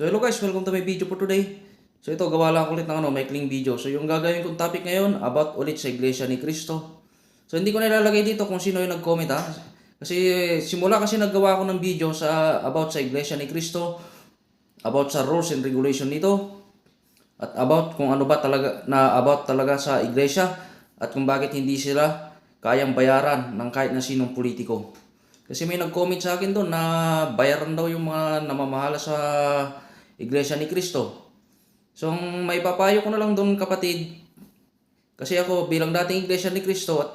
So hello guys, welcome to my video for today. So ito, gawa lang ulit ng ano, maikling video. So yung gagawin kong topic ngayon, about ulit sa Iglesia ni Cristo. So hindi ko nilalagay dito kung sino yung nag-comment ha. Kasi simula kasi naggawa ako ng video sa about sa Iglesia ni Cristo, about sa rules and regulation nito, at about kung ano ba talaga na about talaga sa iglesia at kung bakit hindi sila kayang bayaran ng kahit na sinong politiko. Kasi may nag-comment sa akin doon na bayaran daw yung mga namamahala sa iglesia ni Cristo. So ang may papayo ko na lang doon kapatid, kasi ako bilang dating iglesia ni Cristo at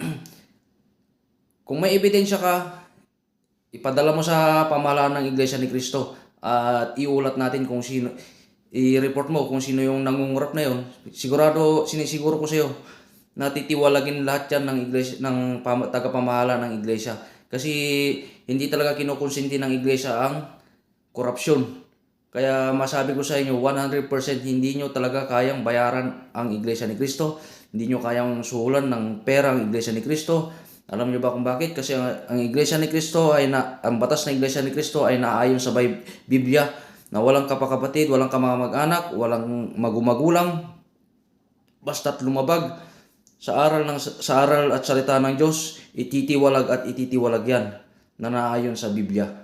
kung may ebidensya ka, ipadala mo sa pamahalaan ng Iglesia ni Cristo at iulat natin kung sino i-report mo kung sino yung nangungurap na yon. Sigurado sinisiguro ko sa iyo na titiwalagin lahat yan ng iglesia ng pam- tagapamahala ng iglesia kasi hindi talaga kinukonsinti ng iglesia ang korupsyon. Kaya masabi ko sa inyo 100% hindi nyo talaga kayang bayaran ang iglesia ni Cristo. Hindi nyo kayang suhulan ng pera ang iglesia ni Cristo. Alam niyo ba kung bakit? Kasi ang, ang iglesia ni Cristo ay na, ang batas ng iglesia ni Cristo ay naayon sa Bib- Biblia na walang kapakapatid, walang kamamag-anak, walang magumagulang, basta't lumabag sa aral ng sa aral at salita ng Diyos, ititiwalag at ititiwalag yan na naayon sa Biblia.